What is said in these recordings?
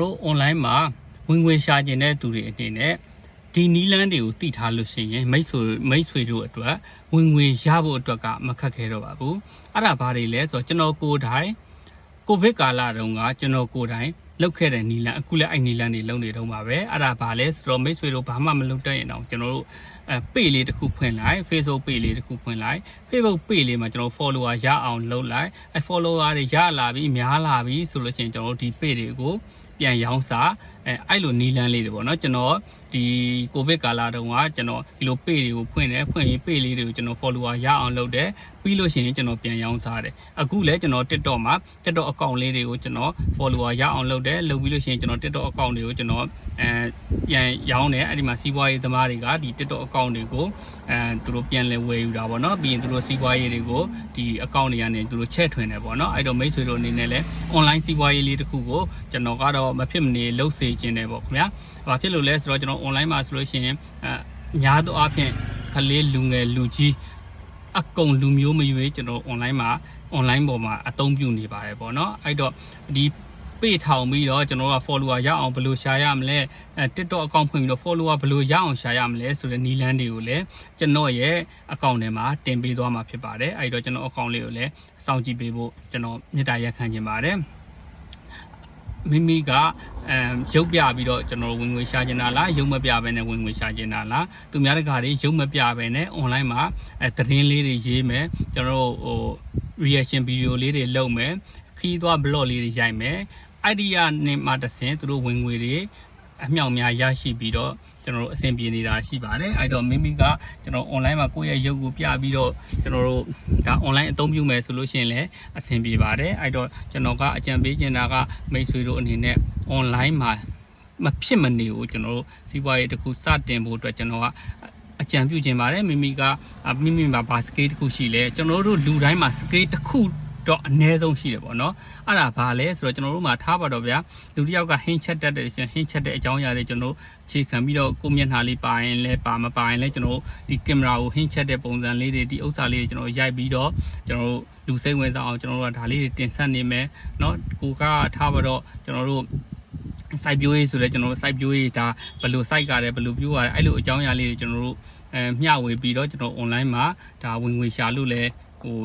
တော်တို့ online မှာဝင်ငွေရှာကျင်တဲ့သူတွေအနေနဲ့ဒီနီလန်းတွေကိုတိထားလို့ရှိရင်မိတ်ဆွေမိတ်ဆွေတို့အတွက်ဝင်ငွေရဖို့အတွက်ကမခက်ခဲတော့ပါဘူးအဲ့ဒါဘာတွေလဲဆိုတော့ကျွန်တော်ကိုယ်တိုင်ကိုဗစ်ကာလတုန်းကကျွန်တော်ကိုယ်တိုင်လောက်ခဲ့တဲ့နီလန်အခုလည်းအဲ့နီလန်တွေလုံနေတော့မှာပဲအဲ့ဒါဘာလဲဆိုတော့မိတ်ဆွေတို့ဘာမှမလုပ်တတ်ရင်တော့ကျွန်တော်တို့ အဲ page လေးတစ်ခုဖွင့်လိုက် Facebook page လေးတစ်ခုဖွင့်လိုက် Facebook page လေးမှာကျွန်တော် follower ရအောင်လုပ်လိုက်အဲ follower တွေရလာပြီးများလာပြီးဆိုလို့ရှိရင်ကျွန်တော်တို့ဒီ page တွေကိုပြန်ရောင်းစားအဲအဲ့လိုနီလန်းလေးတွေပေါ့နော်ကျွန်တော်ဒီကိုဗစ်ကာလတုန်းကကျွန်တော်ဒီလို page တွေကိုဖွင့်တယ်ဖွင့်ရင် page လေးတွေကိုကျွန်တော် follower ရအောင်လုပ်တယ်ပြီးလို့ရှိရင်ကျွန်တော်ပြန်ရောင်းစားတယ်အခုလည်းကျွန်တော် TikTok မှာ TikTok account လေးတွေကိုကျွန်တော် follower ရအောင်လုပ်တယ်လုပ်ပြီးလို့ရှိရင်ကျွန်တော် TikTok account တွေကိုကျွန်တော်အဲပြန်ရောင်းတယ်အဲ့ဒီမှာစီးပွားရေးသမားတွေကဒီ TikTok account တွေကိုအဲသူတို့ပြန်လည်ဝယ်ယူတာပေါ့နော်ပြီးရင်သူတို့စီးပွားရေးတွေကိုဒီ account တွေကနေသူတို့ချဲ့ထွင်တယ်ပေါ့နော်အဲ့တော့မိတ်ဆွေတို့အနေနဲ့လည်း online စီးပွားရေးလေးတစ်ခုကိုကျွန်တော်ကတော့မဖြစ်မနေလှုပ်စေခြင်းတယ်ပေါ့ခင်ဗျာဘာဖြစ်လို့လဲဆိုတော့ကျွန်တော် online မှာဆိုလို့ရှိရင်အဲများသောအားဖြင့်ကလေးလူငယ်လူကြီးအကုန်လူမျိုးမရွေးကျွန်တော် online မှာ online ပေါ်မှာအသုံးပြုနေပါတယ်ပေါ့နော်အဲ့တော့ဒီ ပေထောင်ပြီးတော့ကျွန်တော်က follower ရအောင်ဘယ်လိုရှာရမလဲအဲ TikTok account ဖွင့်ပြီးတော့ follower ဘယ်လိုရအောင်ရှာရမလဲဆိုတဲ့နီလန်းတွေကိုလည်းကျွန်တော်ရဲ့ account ထဲမှာတင်ပေးသွားမှာဖြစ်ပါတယ်အဲ့တော့ကျွန်တော် account လေးကိုလည်းစောင့်ကြည့်ပေးဖို့ကျွန်တော်မေတ္တာရက်ခံချင်ပါတယ်မိမိကအဲရုပ်ပြပြီးတော့ကျွန်တော်ဝင်ငွေရှာကျင်တာလားရုပ်မပြဘဲနဲ့ဝင်ငွေရှာကျင်တာလားသူများတကာတွေရုပ်မပြဘဲနဲ့ online မှာအဲသတင်းလေးတွေရေးမယ်ကျွန်တော်တို့ဟို reaction video လေးတွေလုပ်မယ်ခီးသွား blog လေးတွေရိုက်မယ် idea နဲ့မှတစ်ဆင့်သူတို့ဝင်ငွေတွေအမြောက်များရရှိပြီးတော့ကျွန်တော်တို့အဆင်ပြေနေတာရှိပါတယ်အဲ့တော့မိမိကကျွန်တော် online မှာကိုယ့်ရဲ့ရုပ်ကိုပြပြီးတော့ကျွန်တော်တို့ဒါ online အသုံးပြုမယ်ဆိုလို့ရှိရင်လည်းအဆင်ပြေပါတယ်အဲ့တော့ကျွန်တော်ကအကြံပေးချင်တာကမိတ်ဆွေတို့အနေနဲ့ online မှာမဖြစ်မနေကိုကျွန်တော်တို့စီးပွားရေးတစ်ခုစတင်ဖို့အတွက်ကျွန်တော်ကအကြံပြုခြင်းပါတယ်မိမိကမိမိမှာဘာ scale တစ်ခုရှိလဲကျွန်တော်တို့လူတိုင်းမှာ scale တစ်ခု တော့အ ਨੇ ဆုံးရှိတယ်ပေါ့နော်အဲ့ဒါဘာလဲဆိုတော့ကျွန်တော်တို့မှာထားပါတော့ဗျာလူတစ်ယောက်ကဟင်းချက်တက်တယ်ဆိုရင်ဟင်းချက်တဲ့အကြောင်းအရာတွေကျွန်တော်ခြေခံပြီးတော့ကိုမျက်နှာလေးပါရင်လဲပါမပါရင်လဲကျွန်တော်ဒီကင်မရာကိုဟင်းချက်တဲ့ပုံစံလေးတွေဒီဥစ္စာလေးတွေကျွန်တော်ရိုက်ပြီးတော့ကျွန်တော်တို့လူစိတ်ဝင်စားအောင်ကျွန်တော်တို့ကဒါလေးတွေတင်ဆက်နေမယ်เนาะကိုကထားပါတော့ကျွန်တော်တို့ စိုက်ပျိုးရေးဆိုလဲကျွန်တော်တို့စိုက်ပျိုးရေးဒါဘယ်လိုစိုက်ကြတယ်ဘယ်လိုပြိုးရတယ်အဲ့လိုအကြောင်းအရာလေးတွေကျွန်တော်တို့အဲမျှဝေပြီးတော့ကျွန်တော် online မှာဒါဝင်ငွေရှာလို့လဲဟို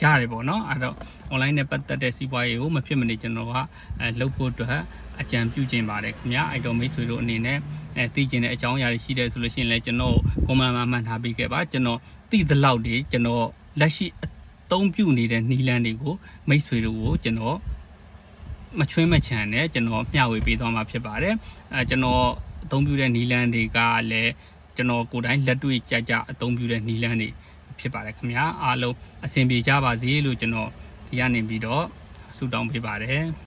ရတယ်ပေါ့နော်အဲ့တော့ online နဲ့ပတ်သက်တဲ့စီးပွားရေးကိုမဖြစ်မနေကျွန်တော်ကအဲလုပ်ဖို့အတွက်အကြံပြုခြင်းပါတယ်ခင်ဗျာအဲ့တော့မိတ်ဆွေတို့အနေနဲ့အဲသိကျင်တဲ့အကြောင်းအရာတွေရှိတယ်ဆိုလို့ရှိရင်လည်းကျွန်တော်ကွန်မန့်မှာမှတ်ထားပေးခဲ့ပါကျွန်တော်သိသလောက်တွေကျွန်တော်လက်ရှိအသုံးပြုနေတဲ့နီလန်းတွေကိုမိတ်ဆွေတို့ကိုကျွန်တော်မချွင်းမချန်နဲ့ကျွန်တော်မျှဝေပေးသွားမှာဖြစ်ပါတယ်အဲကျွန်တော်အသုံးပြုတဲ့နီလန်းတွေကလည်းကျွန်တော်ကိုယ်တိုင်လက်တွေ့ကြကြအသုံးပြုတဲ့နီလန်းတွေ ဖြစ်ပါတယ်ခင်ဗျာအားလုံးအဆင်ပြေကြပါစေလို့ကျွန်တော်ဒီကနေပြီးတော့ဆုတောင်းပေးပါတယ်